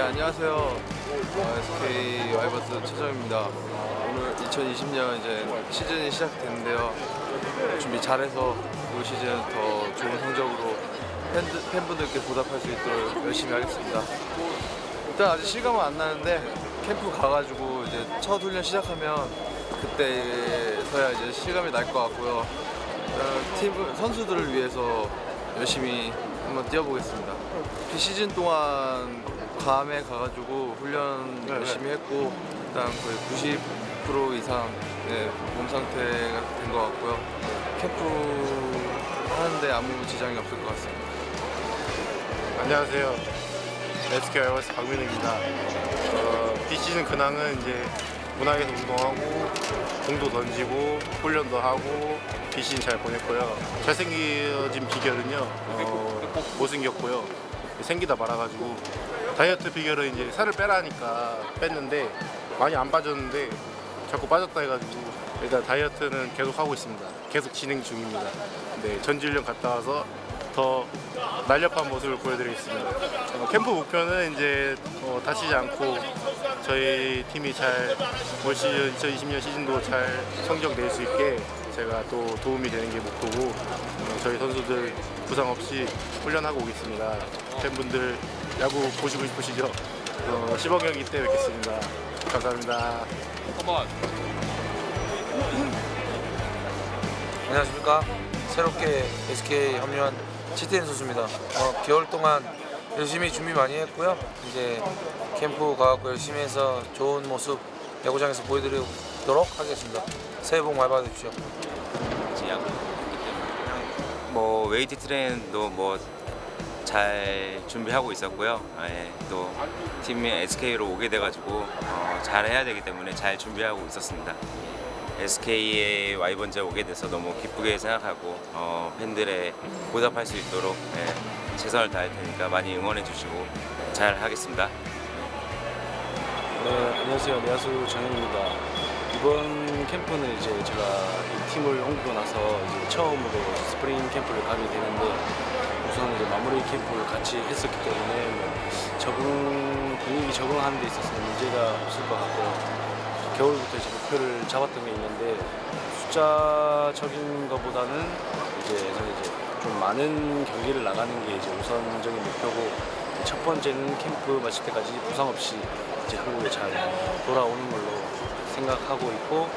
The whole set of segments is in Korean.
안녕하세요. 어, SK 와이버스 최정입니다. 오늘 2020년 이제 시즌이 시작됐는데요. 준비 잘해서 올 시즌 더 좋은 성적으로 팬들, 팬분들께 보답할 수 있도록 열심히 하겠습니다. 일단 아직 실감은 안 나는데 캠프 가가지고 이제 첫 훈련 시작하면 그때서야 이제 실감이 날 것 같고요. 일단 팀 선수들을 위해서 열심히 한번 뛰어보겠습니다. 그 시즌 동안 감에 가가지고 훈련 열심히 했고 일단 거의 90% 이상 네, 몸 상태가 된 것 같고요. 캠프 하는데 아무 지장이 없을 것 같습니다. 안녕하세요. SK 와이버스 박민우입니다. 어, 비시즌 근황은 이제 문학에서 운동하고 공도 던지고 훈련도 하고 비시즌 잘 보냈고요. 잘생겨진 비결은요 어, 못생겼고요. 생기다 말아가지고 다이어트 비결은 이제 살을 빼라니까 뺐는데 많이 안 빠졌는데 자꾸 빠졌다 해가지고 일단 다이어트는 계속 하고 있습니다. 계속 진행 중입니다. 네, 전지훈련 갔다 와서 더 날렵한 모습을 보여드리겠습니다. 어, 캠프 목표는 이제 어, 다치지 않고 저희 팀이 잘 올 시즌 2020년 시즌도 잘 성적 낼 수 있게 제가 또 도움이 되는 게 목표고 어, 저희 선수들 부상 없이 훈련하고 오겠습니다. 팬분들 야구 보시고 싶으시죠? 어, 10억 경기 때 뵙겠습니다. 감사합니다. 안녕하십니까. 새롭게 SK 합류한 치태인 선수입니다. 어, 개월 동안 열심히 준비 많이 했고요. 이제 캠프 가고 열심히 해서 좋은 모습 야구장에서 보여드리도록 하겠습니다. 새해 복 많이 받으십시오. 뭐 웨이트 트레이닝도 뭐 잘 준비하고 있었고요. 예, 또 팀이 SK로 오게 돼가지고 어, 잘 해야 되기 때문에 잘 준비하고 있었습니다. SK에 와이번제 오게 돼서 너무 기쁘게 생각하고 어, 팬들의 보답할 수 있도록 예, 최선을 다할 테니까 많이 응원해 주시고 잘 하겠습니다. 네, 안녕하세요. 내야수 정현입니다. 이번 캠프는 이제 제가 이 팀을 옮기고 나서 이제 처음으로 스프링 캠프를 가게 되는데 우선 이제 마무리 캠프를 같이 했었기 때문에 뭐 적응 분위기 적응하는 데 있어서는 문제가 없을 것 같고요. 겨울부터 이제 목표를 잡았던 게 있는데 숫자적인 것보다는 이제 저는 이제 좀 많은 경기를 나가는 게 이제 우선적인 목표고 첫 번째는 캠프 마칠 때까지 부상 없이 이제 한국에 잘 돌아오는 걸로 생각하고 있고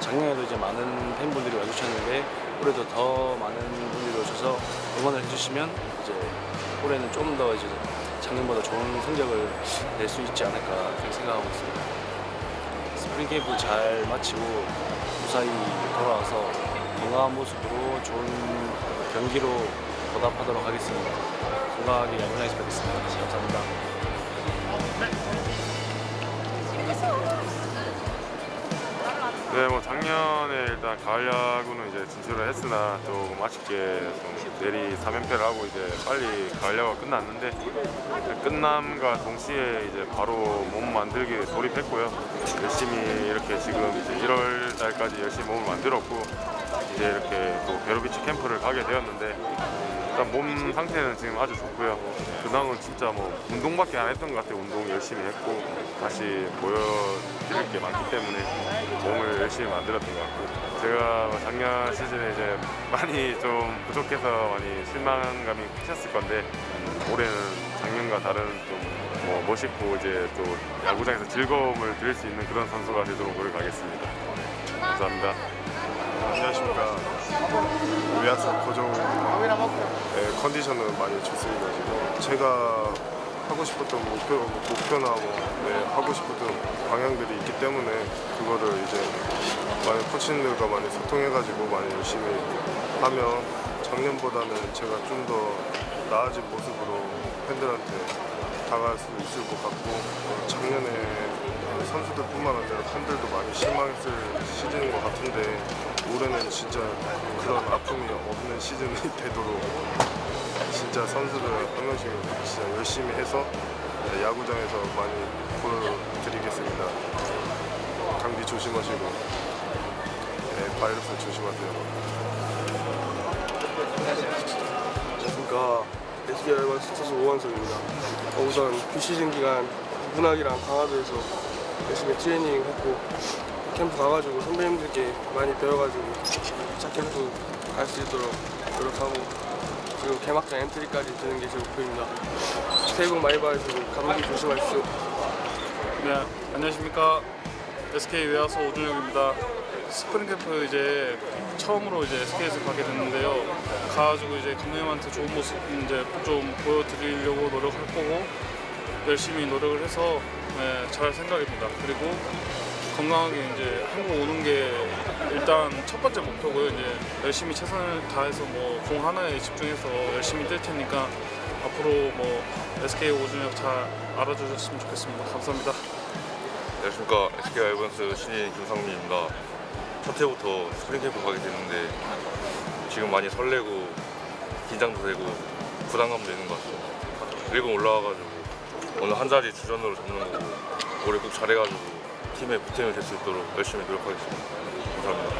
작년에도 이제 많은 팬분들이 와주셨는데 올해도 더 많은 분들이 오셔서 응원을 해주시면 이제 올해는 좀 더 이제 작년보다 좋은 성적을 낼 수 있지 않을까 생각하고 있습니다. 스프링 캠프 잘 마치고 무사히 돌아와서 건강한 모습으로 좋은 경기로 보답하도록 하겠습니다. 건강하게 야구장에서 뵙겠습니다. 감사합니다. 네, 뭐 작년에 일단 가을 야구는 이제 진출을 했으나 조금 아쉽게 좀 내리 3연패를 하고 이제 빨리 가을 야구가 끝났는데 끝남과 동시에 이제 바로 몸 만들기에 돌입했고요. 열심히 이렇게 지금 이제 1월 달까지 열심히 몸을 만들었고 이제 이렇게 또 베로비치 캠프를 가게 되었는데 일단 몸 상태는 지금 아주 좋고요. 근황은 진짜 뭐 운동밖에 안 했던 것 같아요. 운동 열심히 했고 다시 보여드릴 게 많기 때문에 몸을 열심히 만들었던 것 같고 제가 작년 시즌에 이제 많이 좀 부족해서 많이 실망감이 크셨을 건데 음, 올해는 작년과 다른 좀 뭐 멋있고 이제 또 야구장에서 즐거움을 드릴 수 있는 그런 선수가 되도록 노력하겠습니다. 감사합니다. 안녕하십니까. 외야수 고정입니다. 네, 컨디션은 많이 좋습니다. 지금 제가 하고 싶었던 목표, 목표나 뭐, 네, 하고 싶었던 방향들이 있기 때문에 그거를 이제 많이 코치님들과 많이 소통해가지고 많이 열심히 하면 작년보다는 제가 좀 더 나아진 모습으로 팬들한테 다가갈 수 있을 것 같고 어, 작년에 선수들뿐만 아니라 팬들도 많이 실망했을 시즌인 것 같은데 올해는 진짜 그런 아픔이 없는 시즌이 되도록 진짜 선수들 한 명씩 진짜 열심히 해서 네, 야구장에서 많이 보여드리겠습니다. 감기 조심하시고 네, 바이러스 조심하세요. 안녕하십니까 SK 투수 오원석입니다. 어, 우선 비시즌 기간 문학이랑 강화도에서 열심히 트레이닝 했고 캠프 가가지고 선배님들께 많이 배워가지고 2차 캠프 갈 수 있도록 노력하고 그리고 개막전 엔트리까지 드는 게 제 목표입니다. 새해 복 많이 받으시고 감기 조심하십시오. 네, 안녕하십니까. SK 외야수 오준혁입니다. 스프링 캠프 이제 처음으로 이제 SK에서 가게 됐는데요. 가가지고 이제 감독님한테 좋은 모습 이제 좀 보여드리려고 노력할 거고 열심히 노력을 해서 네, 잘 생각입니다. 그리고 건강하게 이제 한국 오는 게 일단 첫 번째 목표고요. 이제 열심히 최선을 다해서 뭐 공 하나에 집중해서 열심히 뛸 테니까 앞으로 뭐 SK 오준혁 잘 알아주셨으면 좋겠습니다. 감사합니다. 안녕하십니까 SK 와이번스 신인 김상민입니다. 첫 해부터 스프링 캠프 가게 됐는데 지금 많이 설레고 긴장도 되고 부담감도 있는 것 같습니다. 일본 올라와가지고 오늘 한 자리 주전으로 잡는 거고 올해 꼭 잘해가지고 팀에 보탬이 될 수 있도록 열심히 노력하겠습니다. 감사합니다.